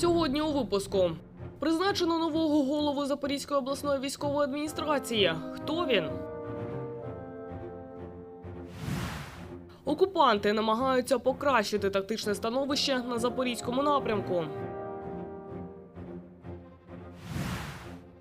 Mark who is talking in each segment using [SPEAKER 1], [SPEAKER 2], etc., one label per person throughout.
[SPEAKER 1] Сьогодні у випуску призначено нового голову Запорізької обласної військової адміністрації. Хто він? Окупанти намагаються покращити тактичне становище на запорізькому напрямку.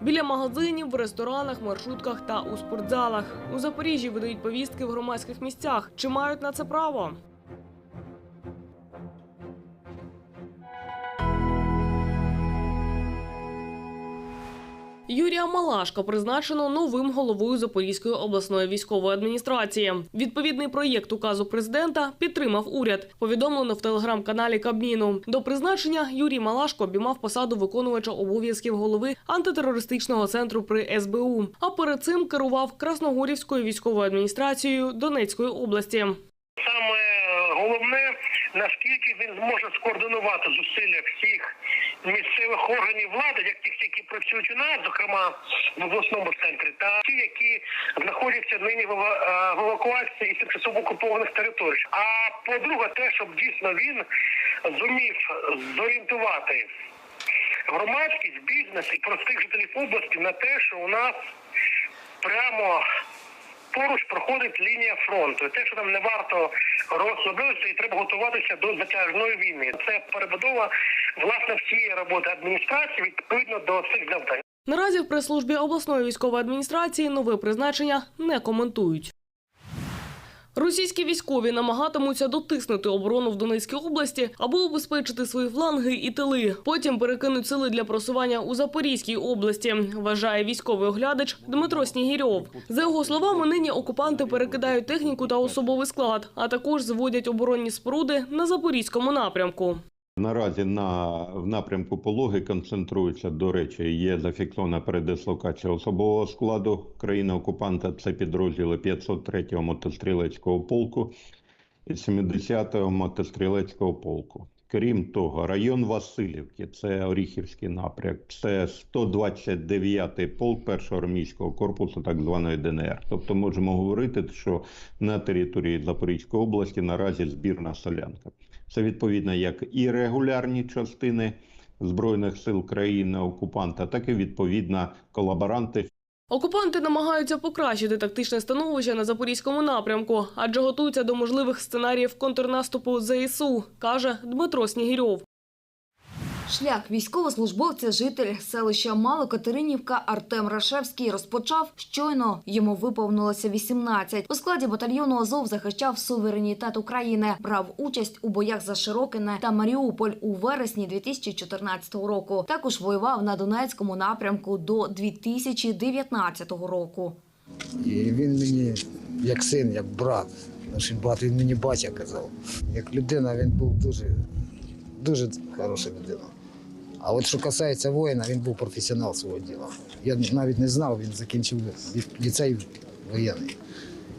[SPEAKER 1] Біля магазинів, в ресторанах, маршрутках та у спортзалах у Запоріжжі видають повістки в громадських місцях. Чи мають на це право? Юрія Малашка призначено новим головою Запорізької обласної військової адміністрації. Відповідний проєкт указу президента підтримав уряд. Повідомлено в телеграм-каналі Кабміну. До призначення Юрій Малашко обіймав посаду виконувача обов'язків голови антитерористичного центру при СБУ. А перед цим керував Красногорівською військовою адміністрацією Донецької області.
[SPEAKER 2] Саме головне, наскільки він зможе скоординувати зусилля всіх місцевих органів влади, як тих, які працюють у нас, зокрема в обласному центрі, та ті, які знаходяться нині е, в евакуації із тимчасово окупованих територій. А по-друге, те, щоб дійсно він зумів зорієнтувати громадськість, бізнес і простих жителів області на те, що у нас прямо поруч проходить лінія фронту. Те, що нам не варто розслабитися і треба готуватися до затяжної війни. Це перебудова власне всієї роботи адміністрації відповідно до цих завдань.
[SPEAKER 1] Наразі в прес-службі обласної військової адміністрації нове призначення не коментують. Російські військові намагатимуться дотиснути оборону в Донецькій області, аби обезпечити свої фланги і тили. Потім перекинуть сили для просування у Запорізькій області, вважає військовий оглядач Дмитро Снігірьов. За його словами, нині окупанти перекидають техніку та особовий склад, а також зводять оборонні споруди на запорізькому напрямку.
[SPEAKER 3] Наразі на в напрямку Пологи концентрується. До речі, є зафіксована передислокація особового складу країни-окупанта. Це підрозділи 503-го мотострілецького полку і 70-го мотострілецького полку. Крім того, район Васильівки, це Оріхівський напрямок, це 129-й полк першого армійського корпусу, так званої ДНР. Тобто можемо говорити, що на території Запорізької області наразі збірна солянка. Це відповідно як і регулярні частини збройних сил країни окупанта, так і відповідно колаборанти
[SPEAKER 1] Окупанти намагаються покращити тактичне становище на запорізькому напрямку, адже готуються до можливих сценаріїв контрнаступу ЗСУ, каже Дмитро Снігірьов.
[SPEAKER 4] Шлях військовослужбовця, житель селища Малокатеринівка Артем Рашевський розпочав щойно йому виповнилося 18. У складі батальйону Азов захищав суверенітет України, брав участь у боях за Широкине та Маріуполь у вересні 2014 року. Також воював на Донецькому напрямку до 2019 року.
[SPEAKER 5] І він мені як син, як брат. Наш брат він мені батя казав. Як людина він був дуже, дуже хороша людина. А от що касається воїна, він був професіонал свого діла. Я навіть не знав, він закінчив ліцей воєнний.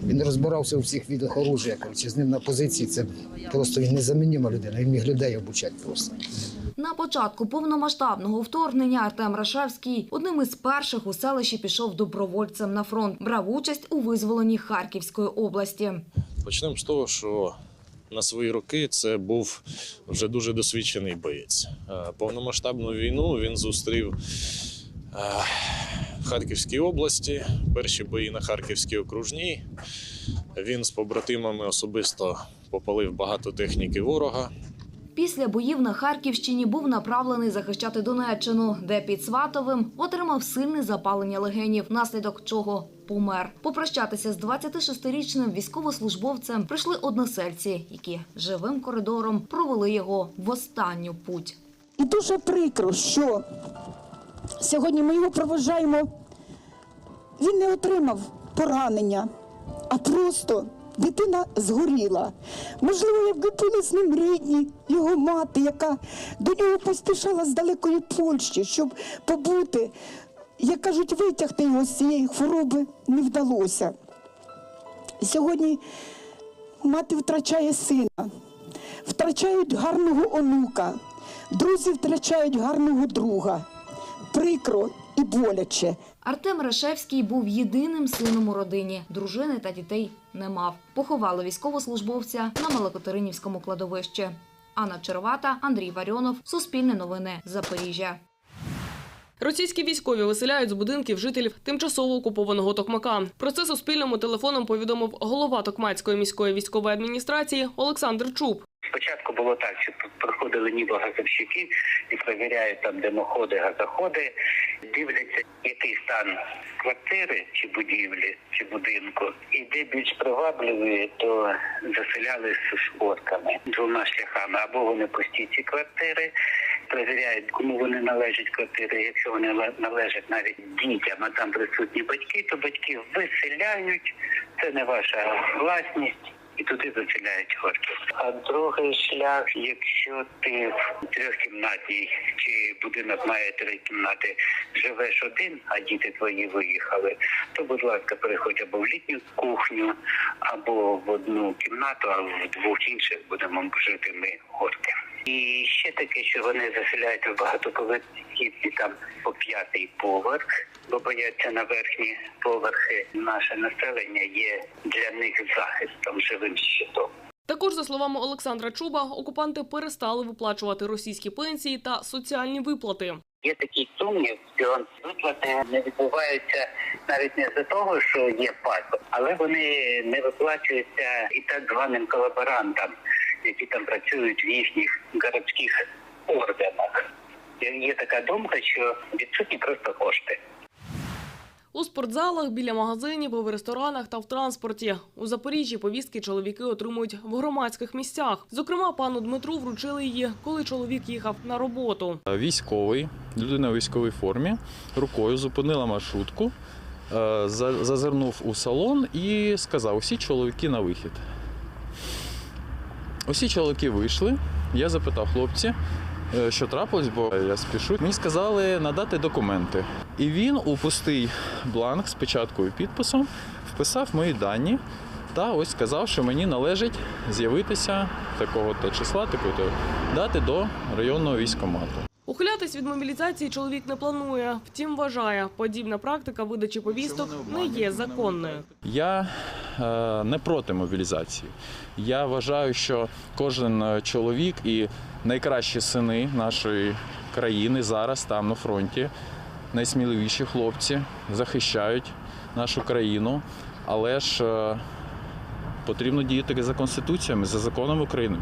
[SPEAKER 5] Він розбирався у всіх видах оружия. Коротше, з ним на позиції це просто він незамінима людина. Він міг людей обучати просто.
[SPEAKER 4] На початку повномасштабного вторгнення Артем Рашевський одним із перших у селищі пішов добровольцем на фронт. Брав участь у визволенні Харківської області.
[SPEAKER 6] Почнемо з того, що на свої роки це був вже дуже досвідчений боєць. Е, Повномасштабну війну він зустрів е, в Харківській області, перші бої на Харківській окружній. Він з побратимами особисто попалив багато техніки ворога.
[SPEAKER 4] Після боїв на Харківщині був направлений захищати Донеччину, де під Сватовим отримав сильне запалення легенів, внаслідок чого помер. Попрощатися з 26-річним військовослужбовцем прийшли односельці, які живим коридором провели його в останню путь.
[SPEAKER 7] І дуже прикро, що сьогодні ми його проважаємо. Він не отримав поранення, а просто дитина згоріла. Можливо, якби були з ним рідні, його мати, яка до нього поспішала з далекої Польщі, щоб побути, як кажуть, витягти його з цієї хвороби не вдалося. Сьогодні мати втрачає сина, втрачають гарного онука, друзі втрачають гарного друга. Прикро і боляче.
[SPEAKER 4] Артем Рашевський був єдиним сином у родині. Дружини та дітей не мав. Поховали військовослужбовця на Малокотеринівському кладовищі. Анна Червата, Андрій Варіонов, Суспільне новини, Запоріжжя.
[SPEAKER 1] Російські військові виселяють з будинків жителів тимчасово окупованого Токмака. Про це Суспільному телефоном повідомив голова Токмацької міської військової адміністрації Олександр Чуб.
[SPEAKER 8] Спочатку було так, що приходили ніби газовщики і перевіряють там димоходи, газоходи, дивляться, який стан квартири чи будівлі, чи будинку. І де більш привабливі, то заселяли з шкодками двома шляхами. Або вони пусті ці квартири, перевіряють, кому вони належать квартири. Якщо вони нале- належать навіть дітям, а там присутні батьки, то батьки виселяють. Це не ваша власність. І туди заселяють горки. А другий шлях, якщо ти в трьохкімнатній чи будинок має три кімнати, живеш один, а діти твої виїхали, то будь ласка, переходь або в літню кухню, або в одну кімнату, а в двох інших будемо жити ми горки. І ще таке, що вони заселяють в багатоповерхівці там по п'ятий поверх, бо бояться на верхні поверхи. Наше населення є для них захистом, живим щитом.
[SPEAKER 1] Також, за словами Олександра Чуба, окупанти перестали виплачувати російські пенсії та соціальні виплати.
[SPEAKER 8] Є такий сумнів, що виплати не відбуваються навіть не за того, що є паспорт, але вони не виплачуються і так званим колаборантам, які там працюють в їхніх городських органах. Є така думка, що відсутні просто кошти.
[SPEAKER 1] У спортзалах, біля магазинів, в ресторанах та в транспорті. У Запоріжжі повістки чоловіки отримують в громадських місцях. Зокрема, пану Дмитру вручили її, коли чоловік їхав на роботу.
[SPEAKER 9] Військовий, людина у військовій формі, рукою зупинила маршрутку, е, зазирнув у салон і сказав: усі чоловіки на вихід. Усі чоловіки вийшли. Я запитав хлопці, е, що трапилось, бо я спішу. Мені сказали надати документи. І він у пустий бланк з печаткою і підписом вписав мої дані та ось сказав, що мені належить з'явитися такого-то числа, такої-то дати до районного військкомату.
[SPEAKER 1] Ухилятись від мобілізації чоловік не планує. Втім, вважає, подібна практика видачі повісток не є законною.
[SPEAKER 9] Я не проти мобілізації. Я вважаю, що кожен е, чоловік і найкращі сини нашої країни зараз там на фронті, найсміливіші хлопці захищають нашу країну, але ж е, потрібно діяти за конституціями, за законом України.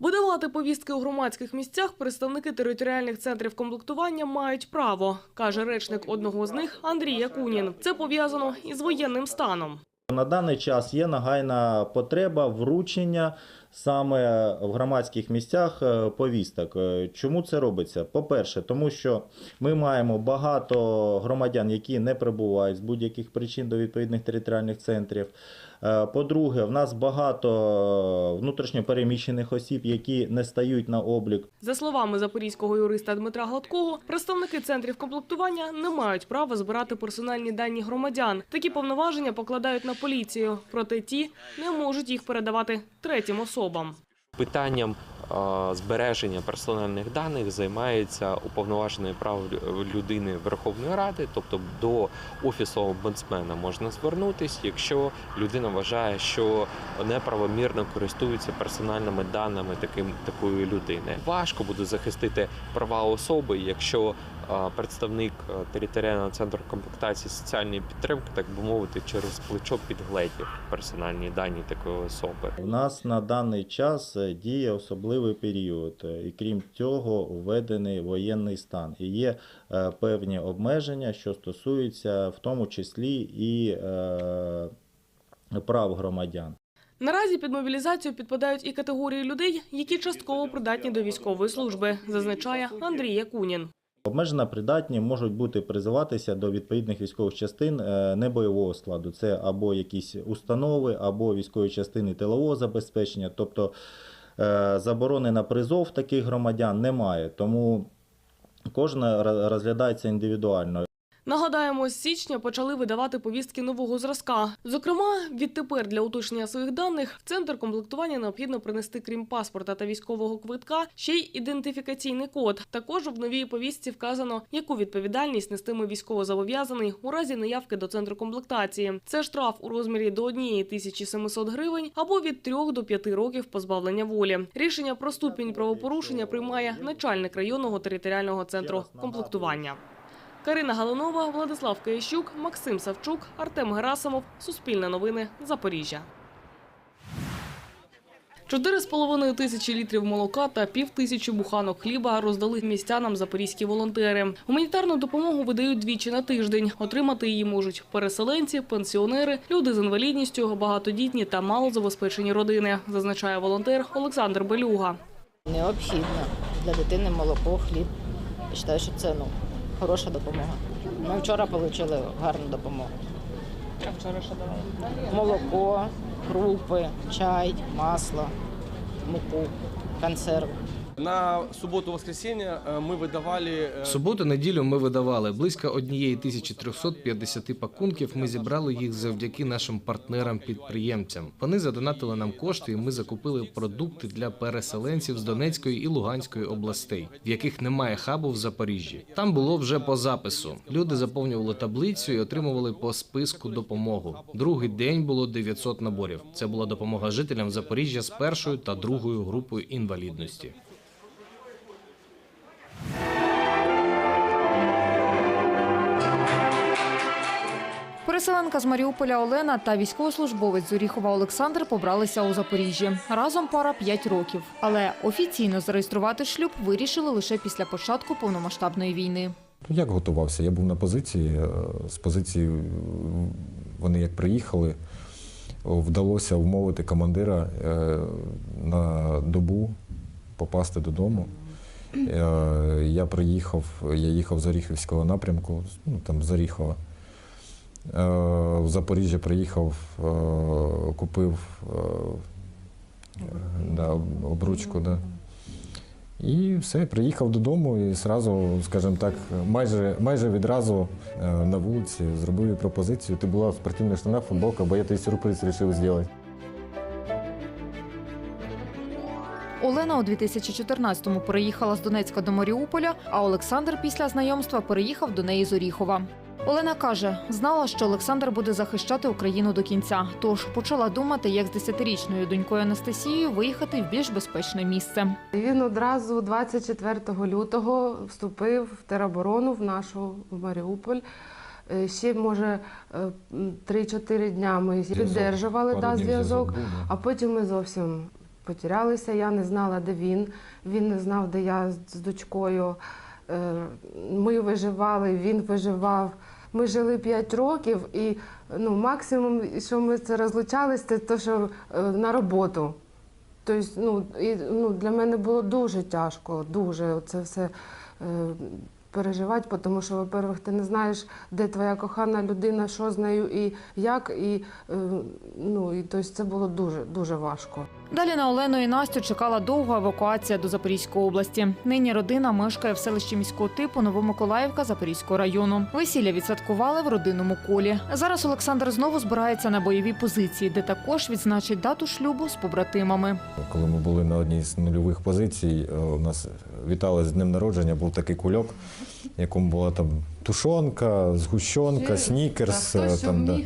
[SPEAKER 1] Видавати повістки у громадських місцях представники територіальних центрів комплектування мають право, каже речник одного з них Андрій Якунін. Це пов'язано із воєнним станом.
[SPEAKER 10] На даний час є нагайна потреба вручення саме в громадських місцях е, повісток. Е, Чому це робиться? По-перше, тому що ми маємо багато громадян, які не прибувають з будь-яких причин до відповідних територіальних центрів. Е, По-друге, в нас багато внутрішньо переміщених осіб, які не стають на облік
[SPEAKER 1] За словами запорізького юриста Дмитра Гладкого, представники центрів комплектування не мають права збирати персональні дані громадян. Такі повноваження покладають на поліцію, проте ті не можуть їх передавати третім особам.
[SPEAKER 11] Питанням е, збереження персональних даних займається уповноважений прав людини Верховної Ради, тобто до офісу омбудсмена можна звернутись, якщо людина вважає, що неправомірно користується персональними даними таким такої людини. Важко буде захистити права особи, якщо представник територіального центру комплектації соціальної підтримки, так би мовити, через плечо підгледів персональні дані такої особи.
[SPEAKER 10] У нас на даний час е, діє особливий період, е, і крім цього, введений воєнний стан. І є е, певні обмеження, що стосуються в тому числі і е, прав громадян.
[SPEAKER 1] Наразі під мобілізацію підпадають і категорії людей, які частково придатні до військової служби, зазначає Андрій Якунін.
[SPEAKER 10] Обмежено придатні можуть бути призиватися до відповідних військових частин небойового складу. Це або якісь установи, або військові частини тилового забезпечення. Тобто заборони на призов таких громадян немає. Тому кожна ро- розглядається індивідуально.
[SPEAKER 1] Нагадаємо, з січня почали видавати повістки нового зразка. Зокрема, відтепер для уточнення своїх даних в центр комплектування необхідно принести, крім паспорта та військового квитка, ще й ідентифікаційний код. Також в новій повістці вказано, яку відповідальність нестиме військовозобов'язаний у разі неявки до центру комплектації. Це штраф у розмірі до 1700 гривень або від 3 до 5 років позбавлення волі. Рішення про ступінь правопорушення приймає начальник районного територіального центру комплектування. Карина Галунова, Владислав Киящук, Максим Савчук, Артем Герасимов. Суспільне новини. Запоріжжя. Чотири з половиною тисячі літрів молока та пів тисячі буханок хліба роздали містянам запорізькі волонтери. Гуманітарну допомогу видають двічі на тиждень. Отримати її можуть переселенці, пенсіонери, люди з інвалідністю, багатодітні та малозабезпечені родини, зазначає волонтер Олександр Белюга.
[SPEAKER 12] Необхідно для дитини молоко, хліб. Я вважаю, що це ну, хороша допомога. Ми вчора отримали гарну допомогу. А вчора що давали? Молоко, крупи, чай, масло, муку, консерви.
[SPEAKER 13] На суботу-воскресіння е, ми видавали е,
[SPEAKER 14] В суботу-неділю ми видавали близько 1350 пакунків. Ми зібрали їх завдяки нашим партнерам-підприємцям. Вони задонатили нам кошти, і ми закупили продукти для переселенців з Донецької і Луганської областей, в яких немає хабу в Запоріжжі. Там було вже по запису. Люди заповнювали таблицю і отримували по списку допомогу. Другий день було 900 наборів. Це була допомога жителям Запоріжжя з першою та другою групою інвалідності.
[SPEAKER 15] Переселенка з Маріуполя Олена та військовослужбовець з Оріхова Олександр побралися у Запоріжжі. Разом пара 5 років. Але офіційно зареєструвати шлюб вирішили лише після початку повномасштабної війни.
[SPEAKER 16] Ну, Як готувався? Я був на позиції. е, З позиції вони як приїхали, вдалося вмовити командира е, на добу попасти додому. Е, Я приїхав, я їхав з Оріхівського напрямку, ну там з Оріхова. Е, В Запоріжжя приїхав, е, купив е, да, обручку. Да. І все, приїхав додому і зразу, скажімо так, майже, майже відразу на вулиці зробив їй пропозицію. Ти була в спортивних штанах, футболка, бо я тобі сюрприз вирішив зробити.
[SPEAKER 15] Олена у 2014-му переїхала з Донецька до Маріуполя, а Олександр після знайомства переїхав до неї з Оріхова. Олена каже, знала, що Олександр буде захищати Україну до кінця, тож почала думати, як з десятирічною донькою Анастасією виїхати в більш безпечне місце.
[SPEAKER 2] Він одразу 24 лютого вступив в тероборону в нашу в Маріуполь. Е, Ще може е, м, 3-4 дня ми піддержували да, зв'язок, а потім ми зовсім потерялися. Я не знала, де він. Він не знав, де я з дочкою. Е, Ми виживали, він виживав. Ми жили 5 років, і ну, максимум, що ми це розлучалися, це те, що е, на роботу. Тобто, ну, і, ну, для мене було дуже тяжко, дуже це все е, переживати, тому що, во-первых, ти не знаєш, де твоя кохана людина, що з нею і як. І, е, ну, і тобто, це було дуже, дуже важко.
[SPEAKER 15] Далі на Олену і Настю чекала довга евакуація до Запорізької області. Нині родина мешкає в селищі міського типу Новомиколаївка Запорізького району. Весілля відсвяткували в родинному колі. Зараз Олександр знову збирається на бойові позиції, де також відзначить дату шлюбу з побратимами.
[SPEAKER 16] Коли ми були на одній з нульових позицій, е, у нас вітали з днем народження, був такий кульок, в якому була там тушонка, згущенка, снікерс. е, Там, да.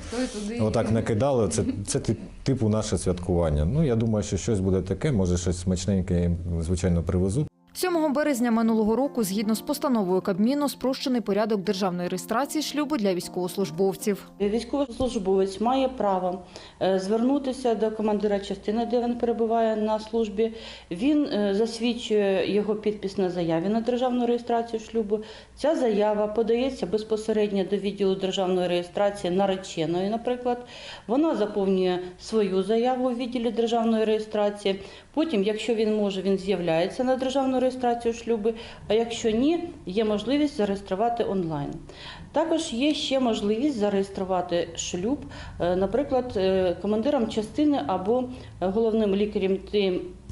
[SPEAKER 16] Отак накидали. Це, це ти- типу наше святкування. Ну, я думаю, що щось буде таке, може щось смачненьке, я їм, звичайно, привезу.
[SPEAKER 15] 7 березня минулого року, згідно з постановою Кабміну, спрощений порядок державної реєстрації шлюбу для військовослужбовців.
[SPEAKER 7] Військовослужбовець має право е, звернутися до командира частини, де він перебуває на службі. Він е, засвідчує його підпис на заяві на державну реєстрацію шлюбу. Ця заява подається безпосередньо до відділу державної реєстрації нареченої, наприклад. Вона заповнює свою заяву у відділі державної реєстрації. Потім, якщо він може, він з'являється на державну реєстрацію шлюбу, а якщо ні, є можливість зареєструвати онлайн. Також є ще можливість зареєструвати шлюб, е, наприклад, е, командиром частини або е, головним лікарем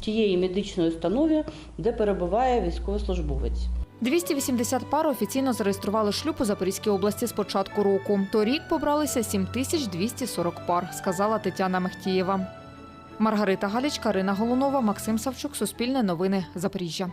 [SPEAKER 7] тієї медичної установи, де перебуває військовослужбовець.
[SPEAKER 15] 280 пар офіційно зареєстрували шлюб у Запорізькій області з початку року. Торік побралися 7240 пар, сказала Тетяна Мехтієва. Маргарита Галіч, Карина Голунова, Максим Савчук, Суспільне новини, Запоріжжя.